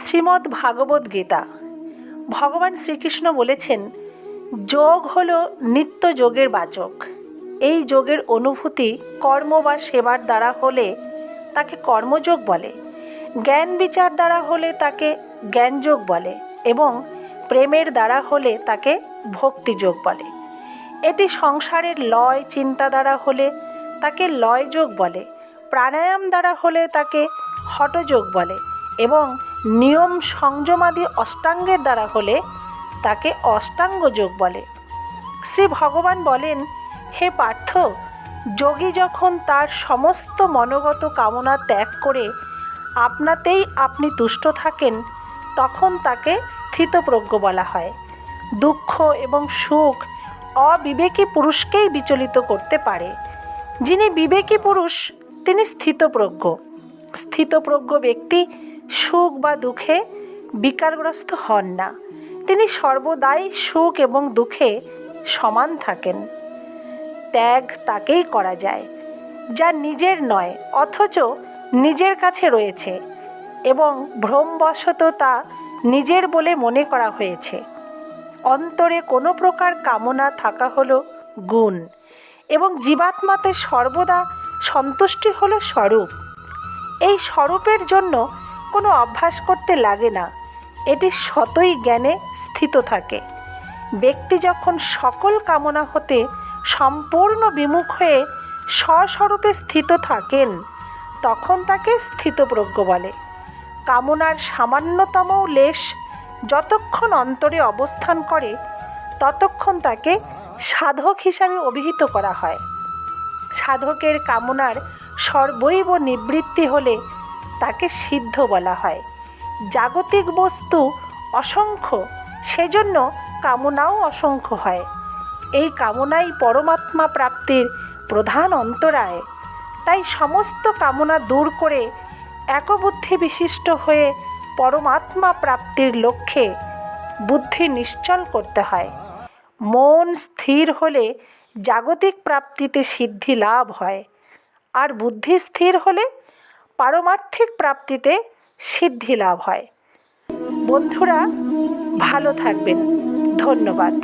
শ্রীমদ্ ভাগবত গীতা। ভগবান শ্রীকৃষ্ণ বলেছেন, যোগ হল নিত্য যোগের বাচক। এই যোগের অনুভূতি কর্ম বা সেবার দ্বারা হলে তাকে কর্মযোগ বলে, জ্ঞান বিচার দ্বারা হলে তাকে জ্ঞানযোগ বলে এবং প্রেমের দ্বারা হলে তাকে ভক্তিযোগ বলে। এটি সংসারের লয়, চিন্তা দ্বারা হলে তাকে লয়যোগ বলে, প্রাণায়াম দ্বারা হলে তাকে হটযোগ বলে এবং নিয়ম সংযমাদি অষ্টাঙ্গের দ্বারা হলে তাকে অষ্টাঙ্গ যোগ বলে। শ্রী ভগবান বলেন, হে পার্থ, যোগী যখন তার সমস্ত মনোগত কামনা ত্যাগ করে আপনাতেই আপনি তুষ্ট থাকেন, তখন তাকে স্থিতপ্রজ্ঞ বলা হয়। দুঃখ এবং সুখ অবিবেকী পুরুষকেই বিচলিত করতে পারে। যিনি বিবেকী পুরুষ, তিনি স্থিতপ্রজ্ঞ। স্থিতপ্রজ্ঞ ব্যক্তি সুখ বা দুঃখে বিকারগ্রস্ত হন না। তিনি সর্বদাই সুখ এবং দুঃখে সমান থাকেন। ত্যাগ তাকেই করা যায়, যা নিজের নয়, অথচ নিজের কাছে রয়েছে এবং ভ্রমবশত তা নিজের বলে মনে করা হয়েছে। অন্তরে কোনো প্রকার কামনা থাকা হলো গুণ এবং জীবাত্মাতে সর্বদা সন্তুষ্টি হলো স্বরূপ। এই স্বরূপের জন্য কোনো অভ্যাস করতে লাগে না। এটি সতই জ্ঞানে স্থিত থাকে। ব্যক্তি যখন সকল কামনা হতে সম্পূর্ণ বিমুখ হয়ে স্বস্বরূপে স্থিত থাকেন, তখন তাকে স্থিতপ্রজ্ঞ বলে। কামনার সামান্যতম লেশ যতক্ষণ অন্তরে অবস্থান করে, ততক্ষণ তাকে সাধক হিসাবে অভিহিত করা হয়। সাধকের কামনার সর্বৈব নিবৃত্তি হলে তাকে সিদ্ধ বলা হয়। জাগতিক বস্তু অসংখ্য, সেজন্য কামনাও অসংখ্য হয়। এই কামনাই পরমাত্মা প্রাপ্তির প্রধান অন্তরায়। তাই সমস্ত কামনা দূর করে একবুদ্ধি বিশিষ্ট হয়ে পরমাত্মা প্রাপ্তির লক্ষ্যে বুদ্ধি নিশ্চল করতে হয়। মন স্থির হলে জাগতিক প্রাপ্তিতে সিদ্ধি লাভ হয়। আর বুদ্ধি স্থির হলে পারমার্থিক প্রাপ্তিতে সিদ্ধি লাভ হয়। বন্ধুরা ভালো থাকবেন। ধন্যবাদ।